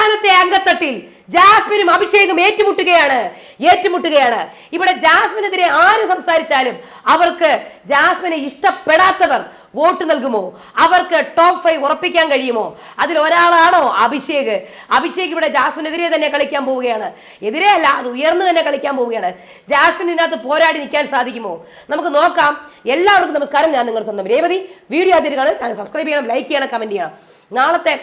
അവസാനത്തെ അംഗത്തട്ടിൽ ജാസ്മിനും അഭിഷേകും ഏറ്റുമുട്ടുകയാണ്. ഏറ്റുമുട്ടുകയാണ്. ഇവിടെ ജാസ്മിനെതിരെ ആര് സംസാരിച്ചാലും അവർക്ക് ജാസ്മിനെ ഇഷ്ടപ്പെടാത്തവർ വോട്ട് നൽകുമോ? അവർക്ക് ടോപ്പ് ഫൈവ് ഉറപ്പിക്കാൻ കഴിയുമോ? അതിൽ ഒരാളാണോ അഭിഷേക്? അഭിഷേക് ഇവിടെ ജാസ്മിനെതിരെ തന്നെ കളിക്കാൻ പോവുകയാണ്. എതിരെ അല്ല അത് ഉയർന്നു തന്നെ കളിക്കാൻ പോവുകയാണ്. ജാസ്മിൻ ഇതിനകത്ത് പോരാടി നിൽക്കാൻ സാധിക്കുമോ? നമുക്ക് നോക്കാം. എല്ലാവർക്കും നമസ്കാരം. ഞാൻ നിങ്ങളുടെ സ്വന്തം രേവതി. വീഡിയോ ആദ്യം കാണാൻ ചാനൽ സബ്സ്ക്രൈബ് ചെയ്യണം ലൈക്ക് ചെയ്യണം കമന്റ് ചെയ്യണം. നാളത്തെ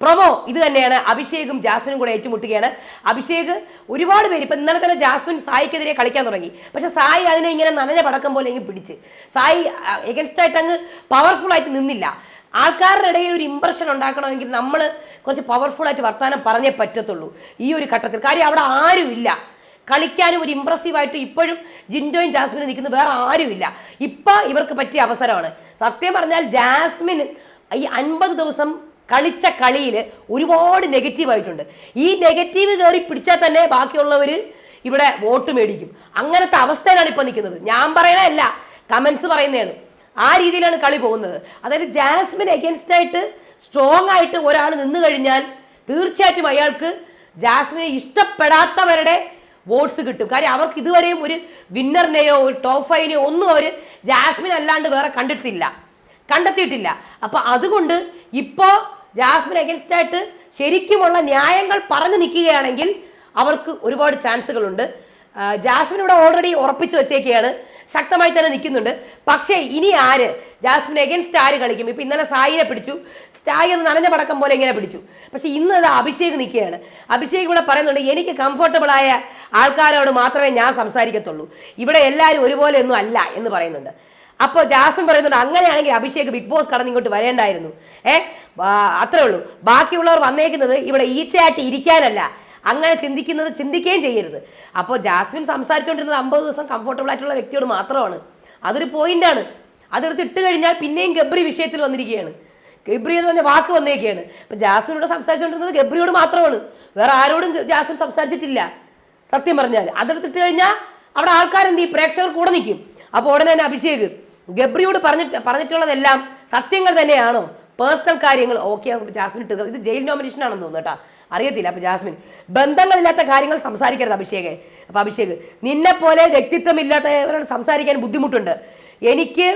പ്രൊമോ ഇത് തന്നെയാണ്. അഭിഷേകും ജാസ്മിനും കൂടെ ഏറ്റുമുട്ടുകയാണ്. അഭിഷേക് ഒരുപാട് പേര് ഇപ്പം ഇന്നലെ തന്നെ ജാസ്മിൻ സായിക്കെതിരെ കളിക്കാൻ തുടങ്ങി. പക്ഷേ സായി അതിനെ ഇങ്ങനെ നനഞ്ഞ പടക്കം പോലെ ഇങ്ങ് പിടിച്ച്. സായി എഗൻസ്റ്റ് ആയിട്ട് അങ്ങ് പവർഫുൾ ആയിട്ട് നിന്നില്ല. ആൾക്കാരുടെ ഇടയിൽ ഒരു ഇമ്പ്രഷൻ ഉണ്ടാക്കണമെങ്കിൽ നമ്മൾ കുറച്ച് പവർഫുൾ ആയിട്ട് വർത്താനം പറഞ്ഞേ പറ്റത്തുള്ളൂ. ഈ ഒരു ഘട്ടത്തിൽ. കാര്യം അവിടെ ആരുമില്ല. കളിക്കാനും ഒരു ഇമ്പ്രസീവ് ആയിട്ട് ഇപ്പോഴും ജിൻഡോയും ജാസ്മിനും നിൽക്കുന്ന വേറെ ആരുമില്ല. ഇപ്പം ഇവർക്ക് പറ്റിയ അവസരമാണ്. സത്യം പറഞ്ഞാൽ ജാസ്മിൻ ഈ അൻപത് ദിവസം കളിച്ച കളിയിൽ ഒരുപാട് നെഗറ്റീവായിട്ടുണ്ട് ഈ നെഗറ്റീവ് കയറി പിടിച്ചാൽ തന്നെ ബാക്കിയുള്ളവർ ഇവിടെ വോട്ട് മേടിക്കും. അങ്ങനത്തെ അവസ്ഥയിലാണ് ഇപ്പോൾ നിൽക്കുന്നത്. ഞാൻ പറയണതല്ല കമൻസ് പറയുന്നതാണ്. ആ രീതിയിലാണ് കളി പോകുന്നത്. അതായത് ജാസ്മിൻ എഗൻസ്റ്റ് ആയിട്ട് സ്ട്രോങ് ആയിട്ട് ഒരാൾ നിന്ന് കഴിഞ്ഞാൽ തീർച്ചയായിട്ടും അയാൾക്ക് ജാസ്മിനെ ഇഷ്ടപ്പെടാത്തവരുടെ വോട്ട്സ് കിട്ടും. കാര്യം അവർക്ക് ഇതുവരെയും ഒരു വിന്നറിനെയോ ഒരു ടോപ്പ് ഫൈവിനെയോ ഒന്നും അവർ ജാസ്മിൻ അല്ലാണ്ട് വേറെ കണ്ടിട്ടില്ല. കണ്ടെത്തിയിട്ടില്ല. അപ്പൊ അതുകൊണ്ട് ഇപ്പോ ജാസ്മിൻ അഗൻസ്റ്റ് ആയിട്ട് ശരിക്കുമുള്ള ന്യായങ്ങൾ പറഞ്ഞു നിൽക്കുകയാണെങ്കിൽ അവർക്ക് ഒരുപാട് ചാൻസുകളുണ്ട്. ജാസ്മിൻ ഇവിടെ ഓൾറെഡി ഉറപ്പിച്ചു വെച്ചേക്കുകയാണ് ശക്തമായി തന്നെ നിൽക്കുന്നുണ്ട്. പക്ഷേ ഇനി ആര്? ജാസ്മിൻ എഗൻസ്റ്റ് ആര് കളിക്കും? ഇപ്പം ഇന്നലെ സായിനെ പിടിച്ചു. സായി എന്ന് നനഞ്ഞ പടക്കം പോലെ ഇങ്ങനെ പിടിച്ചു. പക്ഷേ ഇന്ന് അത് അഭിഷേക് നിൽക്കുകയാണ്. അഭിഷേക് ഇവിടെ പറയുന്നുണ്ട് എനിക്ക് കംഫർട്ടബിളായ ആൾക്കാരോട് മാത്രമേ ഞാൻ സംസാരിക്കത്തുള്ളൂ. ഇവിടെ എല്ലാവരും ഒരുപോലെ ഒന്നും അല്ല എന്ന് പറയുന്നുണ്ട്. അപ്പോൾ ജാസ്മിൻ പറയുന്നുണ്ട് അങ്ങനെയാണെങ്കിൽ അഭിഷേക് ബിഗ് ബോസ് കടന്ന് ഇങ്ങോട്ട് വരേണ്ടായിരുന്നു. ഏ? അത്രേ ഉള്ളൂ. ബാക്കിയുള്ളവർ വന്നേക്കുന്നത് ഇവിടെ ഈച്ചയായിട്ട് ഇരിക്കാനല്ല. അങ്ങനെ ചിന്തിക്കുന്നത് ചിന്തിക്കുകയും ചെയ്യരുത്. അപ്പോൾ ജാസ്മിൻ സംസാരിച്ചുകൊണ്ടിരുന്നത് അമ്പത് ദിവസം കംഫർട്ടബിൾ ആയിട്ടുള്ള വ്യക്തിയോട് മാത്രമാണ്. അതൊരു പോയിന്റാണ് അതെടുത്ത് ഇട്ട് കഴിഞ്ഞാൽ പിന്നെയും ഗബ്രി വിഷയത്തിൽ വന്നിരിക്കുകയാണ്. ഗബ്രി എന്ന് പറഞ്ഞ വാക്ക് വന്നേക്കുകയാണ്. അപ്പം ജാസ്മിനോട് സംസാരിച്ചുകൊണ്ടിരുന്നത് ഗബ്രിയോട് മാത്രമാണ്. വേറെ ആരോടും ജാസ്മിൻ സംസാരിച്ചിട്ടില്ല. സത്യം പറഞ്ഞാൽ അതെടുത്തിട്ട് കഴിഞ്ഞാൽ അവിടെ ആൾക്കാരെന്ത് ഈ പ്രേക്ഷകർ കൂടെ നിൽക്കും അപ്പോൾ ഉടനെ തന്നെ അഭിഷേക് ഗബ്രിയോട് പറഞ്ഞിട്ട് പറഞ്ഞിട്ടുള്ളതെല്ലാം സത്യങ്ങൾ തന്നെയാണോ? പേഴ്സണൽ കാര്യങ്ങൾ ഓക്കെ ജാസ്മിൻ ഇട്ട് ഇത് ജയിൽ നോമിനേഷൻ ആണെന്ന് തോന്നുന്നു കേട്ടോ. അറിയത്തില്ല അപ്പൊ ജാസ്മിൻ. ബന്ധങ്ങളില്ലാത്ത കാര്യങ്ങൾ സംസാരിക്കരുത് അഭിഷേക്. അപ്പൊ അഭിഷേക് നിന്നെ പോലെ വ്യക്തിത്വമില്ലാത്തവരോട് സംസാരിക്കാൻ ബുദ്ധിമുട്ടുണ്ട്. എനിക്ക്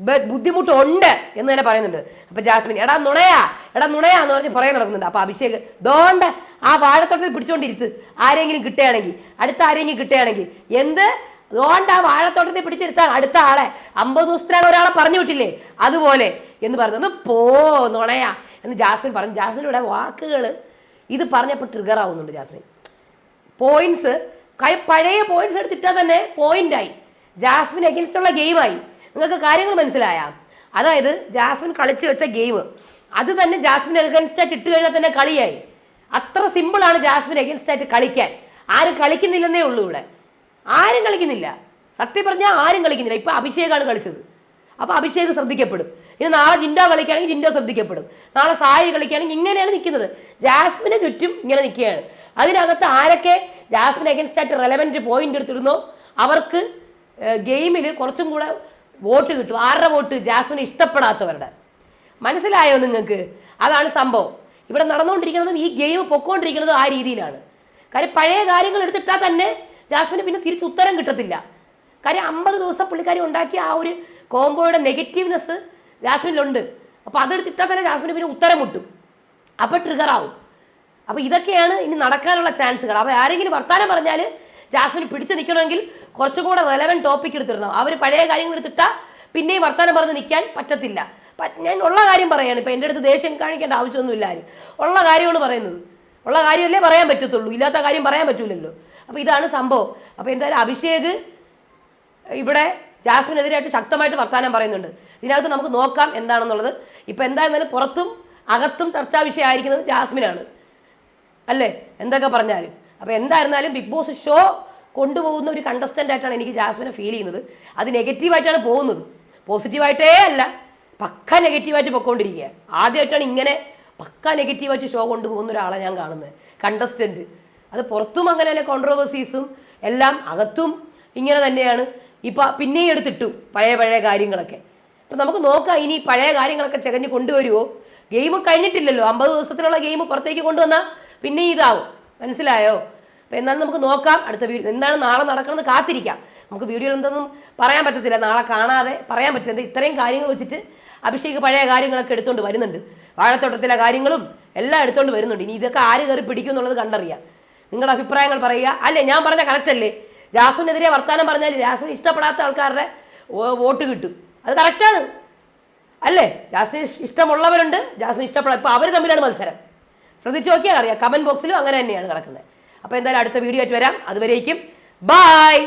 ബുദ്ധിമുട്ടുണ്ട് എന്ന് തന്നെ പറയുന്നുണ്ട്. അപ്പൊ ജാസ്മിൻ എടാ നുണയാ എടാ നുണയാ എന്ന് പറഞ്ഞ് പുറകെ നടക്കുന്നുണ്ട്. അപ്പൊ അഭിഷേക് ദോണ്ട ആ വാഴത്തോട്ടത്തിൽ പിടിച്ചോണ്ടിരുത്ത്. ആരെങ്കിലും കിട്ടുകയാണെങ്കിൽ അടുത്ത ആരെങ്കിലും കിട്ടുകയാണെങ്കിൽ എന്ത്? ദോണ്ട ആ വാഴത്തോട്ടത്തിൽ പിടിച്ചിരുത്താൻ അടുത്ത ആളെ അമ്പത് ദിവസത്തിനകം ഒരാളെ പറഞ്ഞു വിട്ടില്ലേ? അതുപോലെ എന്ന് പറഞ്ഞു. ഒന്ന് പോ നുണയാ. എന്ന് ജാസ്മിൻ പറഞ്ഞു. ജാസ്മിനിയുടെ വാക്കുകൾ ഇത് പറഞ്ഞപ്പോൾ ട്രിഗർ ആവുന്നുണ്ട് ജാസ്മിൻ. പോയിന്റ്സ് കൈ പഴയ പോയിന്റ്സ് എടുത്തിട്ടാൽ തന്നെ പോയിന്റ് ആയി. ജാസ്മിൻ ഉള്ള ഗെയിമായി നിങ്ങൾക്ക് കാര്യങ്ങൾ മനസ്സിലായ? അതായത് ജാസ്മിൻ കളിച്ചു വെച്ച ഗെയിം അത് തന്നെ ജാസ്മിൻ against ആയിട്ട് ഇട്ട് കഴിഞ്ഞാൽ തന്നെ കളിയായി. അത്ര സിമ്പിളാണ് ജാസ്മിൻ against ആയിട്ട് കളിക്കാൻ. ആരും കളിക്കുന്നില്ലെന്നേ ഉള്ളൂ ഇവിടെ. ആരും കളിക്കുന്നില്ല. സത്യം പറഞ്ഞാൽ ആരും കളിക്കുന്നില്ല. ഇപ്പം അഭിഷേകാണ് കളിച്ചത്. അപ്പോൾ അഭിഷേക് ശ്രദ്ധിക്കപ്പെടും. ഇനി നാളെ ജിൻഡോ കളിക്കുകയാണെങ്കിൽ ജിൻഡോ ശ്രദ്ധിക്കപ്പെടും. നാളെ സായി കളിക്കുകയാണെങ്കിൽ ഇങ്ങനെയാണ് നിൽക്കുന്നത്. ജാസ്മിന് ചുറ്റും ഇങ്ങനെ നിൽക്കുകയാണ്. അതിനകത്ത് ആരൊക്കെ ജാസ്മിൻ അഗൻസ്റ്റ് ആയിട്ട് റെലവന്റ് പോയിന്റ് എടുത്തിരുന്നോ അവർക്ക് ഗെയിമിൽ കുറച്ചും കൂടെ വോട്ട് കിട്ടും. ആരുടെ വോട്ട്? ജാസ്മിന് ഇഷ്ടപ്പെടാത്തവരുടെ. മനസ്സിലായോ നിങ്ങൾക്ക്? അതാണ് സംഭവം. ഇവിടെ നടന്നുകൊണ്ടിരിക്കുന്നതും ഈ ഗെയിം പൊക്കോണ്ടിരിക്കുന്നതും ആ രീതിയിലാണ്. കാര്യം പഴയ കാര്യങ്ങൾ എടുത്തിട്ടാൽ തന്നെ ജാസ്മിന് പിന്നെ തിരിച്ച് ഉത്തരം കിട്ടത്തില്ല. കാര്യം അമ്പത് ദിവസം പുള്ളിക്കാരി ഉണ്ടാക്കിയ ആ ഒരു കോംബോയുടെ നെഗറ്റീവ്നെസ് ജാസ്മിനിലുണ്ട്. അപ്പോൾ അതെടുത്തിട്ടാൽ തന്നെ ജാസ്മിന് പിന്നെ ഉത്തരം മുട്ടും. അപ്പോൾ ട്രിഗർ ആവും. അപ്പോൾ ഇതൊക്കെയാണ് ഇനി നടക്കാനുള്ള ചാൻസുകൾ. അപ്പോൾ ആരെങ്കിലും വർത്താനം പറഞ്ഞാൽ ജാസ്മിൻ പിടിച്ചു നിൽക്കണമെങ്കിൽ കുറച്ചും കൂടെ റെലവൻ ടോപ്പിക് എടുത്തിടണം. അവർ പഴയ കാര്യങ്ങൾ എടുത്തിട്ടാൽ പിന്നെയും വർത്താനം പറഞ്ഞ് നിൽക്കാൻ പറ്റത്തില്ല. ഞാൻ ഉള്ള കാര്യം പറയാണ്. ഇപ്പം എന്റെ അടുത്ത് ദേഷ്യം കാണിക്കേണ്ട ആവശ്യമൊന്നുമില്ല ആരും. ഉള്ള കാര്യമാണ് പറയുന്നത്. ഉള്ള കാര്യമല്ലേ പറയാൻ പറ്റത്തുള്ളൂ. ഇല്ലാത്ത കാര്യം പറയാൻ പറ്റൂലല്ലോ. അപ്പോൾ ഇതാണ് സംഭവം. അപ്പോൾ എന്തായാലും അഭിഷേക് ഇവിടെ ജാസ്മിനെതിരായിട്ട് ശക്തമായിട്ട് വർത്തമാനം പറയുന്നുണ്ട്. ഇതിനകത്ത് നമുക്ക് നോക്കാം എന്താണെന്നുള്ളത്. ഇപ്പം എന്തായിരുന്നാലും പുറത്തും അകത്തും ചർച്ചാ വിഷയമായിരിക്കുന്നത് ജാസ്മിനാണ്. അല്ലേ? എന്തൊക്കെ പറഞ്ഞാലും. അപ്പോൾ എന്തായിരുന്നാലും ബിഗ് ബോസ് ഷോ കൊണ്ടുപോകുന്ന ഒരു കണ്ടസ്റ്റന്റ് ആയിട്ടാണ് എനിക്ക് ജാസ്മിനെ ഫീൽ ചെയ്യുന്നത്. അത് നെഗറ്റീവായിട്ടാണ് പോകുന്നത്. പോസിറ്റീവായിട്ടേ അല്ല. പക്ക നെഗറ്റീവായിട്ട് പൊയ്ക്കൊണ്ടിരിക്കുക ആദ്യമായിട്ടാണ് ഇങ്ങനെ പക്ക നെഗറ്റീവായിട്ട് ഷോ കൊണ്ടുപോകുന്ന ഒരാളെ ഞാൻ കാണുന്നത്. കണ്ടസ്റ്റന്റ് അത് പുറത്തും അങ്ങനെയല്ല കോൺട്രവേഴ്സീസും എല്ലാം അകത്തും ഇങ്ങനെ തന്നെയാണ്. ഇപ്പം പിന്നെയും എടുത്തിട്ടു പഴയ പഴയ കാര്യങ്ങളൊക്കെ. അപ്പം നമുക്ക് നോക്കാം ഇനി പഴയ കാര്യങ്ങളൊക്കെ ചകഞ്ഞ് കൊണ്ടുവരുമോ ഗെയിം കഴിഞ്ഞിട്ടില്ലല്ലോ. അമ്പത് ദിവസത്തിനുള്ള ഗെയിം പുറത്തേക്ക് കൊണ്ടുവന്നാൽ പിന്നെ ഇതാവും. മനസ്സിലായോ? അപ്പം എന്നാലും നമുക്ക് നോക്കാം അടുത്ത വീഡിയോ എന്താണ് നാളെ നടക്കണമെന്ന് കാത്തിരിക്കാം. നമുക്ക് വീഡിയോയിൽ എന്തൊന്നും പറയാൻ പറ്റത്തില്ല. നാളെ കാണാതെ പറയാൻ പറ്റില്ല. ഇത്രയും കാര്യങ്ങൾ വെച്ചിട്ട് അഭിഷേക് പഴയ കാര്യങ്ങളൊക്കെ എടുത്തുകൊണ്ട് വരുന്നുണ്ട്. വാഴത്തോട്ടത്തിലെ കാര്യങ്ങളും എല്ലാം എടുത്തുകൊണ്ട് വരുന്നുണ്ട്. ഇനി ഇതൊക്കെ ആര് കയറി പിടിക്കും എന്നുള്ളത് കണ്ടറിയാം. നിങ്ങളുടെ അഭിപ്രായങ്ങൾ പറയുക. അല്ലേ ഞാൻ പറഞ്ഞ കറക്റ്റ് അല്ലേ? ജാസുവിനെതിരെ വർത്താനം പറഞ്ഞാൽ ജാസ്മിൻ ഇഷ്ടപ്പെടാത്ത ആൾക്കാരുടെ വോട്ട് കിട്ടും. അത് കറക്റ്റാണ് അല്ലേ? ജാസ്മിൻ ഇഷ്ടമുള്ളവരുണ്ട് ജാസ്മിൻ ഇഷ്ടപ്പെടാം ഇപ്പോൾ അവർ തമ്മിലാണ് മത്സരം. ശ്രദ്ധിച്ച് നോക്കിയാൽ അറിയാം. കമന്റ് ബോക്സിലും അങ്ങനെ തന്നെയാണ് കിടക്കുന്നത്. അപ്പോൾ എന്തായാലും അടുത്ത വീഡിയോ ആയിട്ട് വരാം. അതുവരേക്കും ബായ്